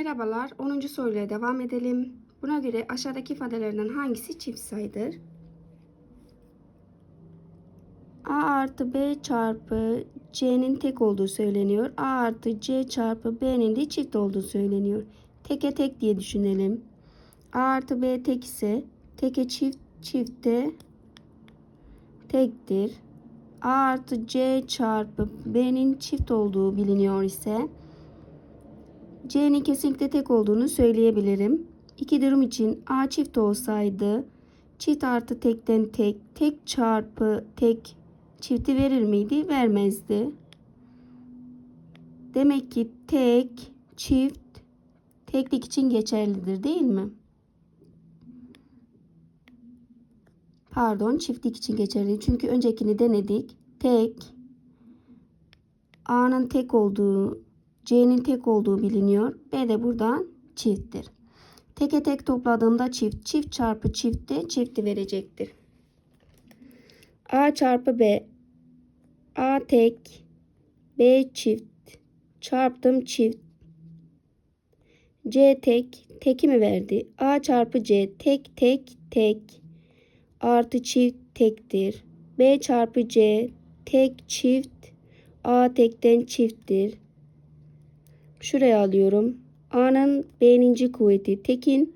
Merhabalar. 10. soruyla devam edelim. Buna göre aşağıdaki ifadelerden hangisi çift sayıdır? A artı B çarpı C'nin tek olduğu söyleniyor. A artı C çarpı B'nin de çift olduğu söyleniyor. Teke tek diye düşünelim. A artı B tek ise teke çift çifte tektir. A artı C çarpı B'nin çift olduğu biliniyor ise C'nin kesinlikle tek olduğunu söyleyebilirim. İki durum için A çift olsaydı çift artı tekten tek, tek çarpı tek çifti verir miydi? Vermezdi. Demek ki tek, çift teklik için geçerlidir değil mi? Pardon çiftlik için geçerli. Çünkü öncekini denedik. Tek, A'nın tek olduğu C'nin tek olduğu biliniyor. B de buradan çifttir. Teke tek topladığımda çift. Çift çarpı çiftte çifti verecektir. A çarpı B. A tek. B çift. Çarptım çift. C tek. Teki mi verdi? A çarpı C. Tek tek tek. Artı çift tektir. B çarpı C. Tek çift. A tekten çifttir. Şuraya alıyorum. A'nın B'ninci kuvveti tekin.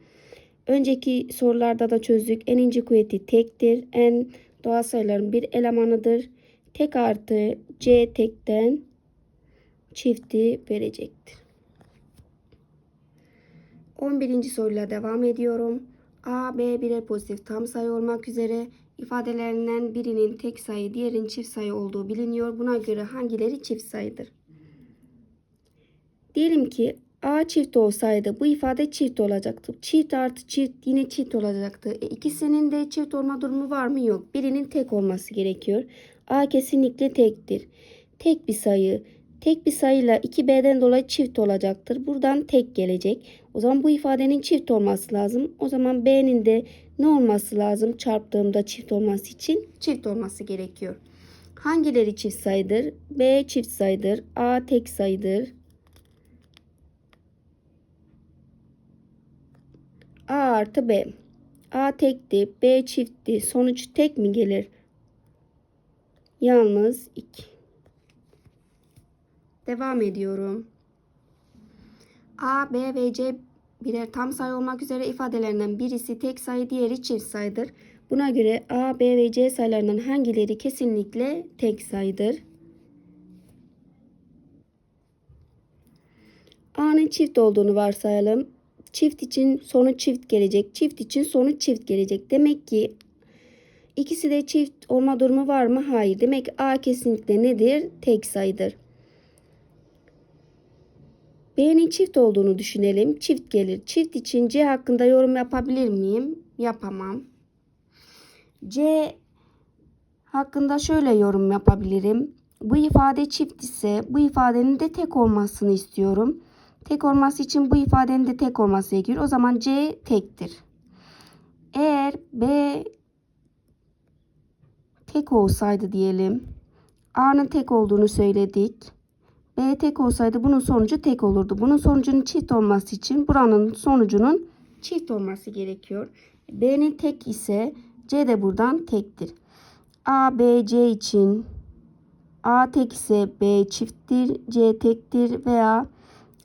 Önceki sorularda da çözdük. N'inci kuvveti tektir. N doğal sayıların bir elemanıdır. Tek artı C tekten çifti verecektir. 11. soruyla devam ediyorum. A, B birer pozitif tam sayı olmak üzere ifadelerinden birinin tek sayı, diğerinin çift sayı olduğu biliniyor. Buna göre hangileri çift sayıdır? Diyelim ki A çift olsaydı bu ifade çift olacaktı. Çift artı çift yine çift olacaktı. E, ikisinin de çift olma durumu var mı? Yok. Birinin tek olması gerekiyor. A kesinlikle tektir. Tek bir sayı. Tek bir sayıyla 2B'den dolayı çift olacaktır. Buradan tek gelecek. O zaman bu ifadenin çift olması lazım. O zaman B'nin de ne olması lazım? Çarptığımda çift olması için çift olması gerekiyor. Hangileri çift sayıdır? B çift sayıdır. A tek sayıdır. A artı B. A tekti, B çiftti. Sonuç tek mi gelir? Yalnız 2. Devam ediyorum. A, B ve C birer tam sayı olmak üzere ifadelerinden birisi tek sayı, diğeri çift sayıdır. Buna göre A, B ve C sayılarından hangileri kesinlikle tek sayıdır? A'nın çift olduğunu varsayalım. Çift için sonu çift gelecek. Çift için sonu çift gelecek. Demek ki ikisi de çift olma durumu var mı? Hayır. Demek ki A kesinlikle nedir? Tek sayıdır. B'nin çift olduğunu düşünelim. Çift gelir. Çift için C hakkında yorum yapabilir miyim? Yapamam. C hakkında şöyle yorum yapabilirim. Bu ifade çift ise bu ifadenin de tek olmasını istiyorum. Tek olması için bu ifadenin de tek olması gerekiyor. O zaman C tektir. Eğer B tek olsaydı diyelim. A'nın tek olduğunu söyledik. B tek olsaydı bunun sonucu tek olurdu. Bunun sonucunun çift olması için buranın sonucunun çift olması gerekiyor. B'nin tek ise C de buradan tektir. A, B, C için A tek ise B çifttir, C tektir veya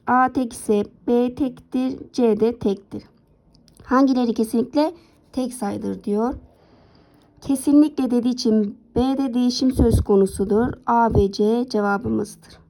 A tek ise B tektir, C de tektir. Hangileri kesinlikle tek sayıdır diyor. Kesinlikle dediği için B'de değişim söz konusudur. A ve C cevabımızdır.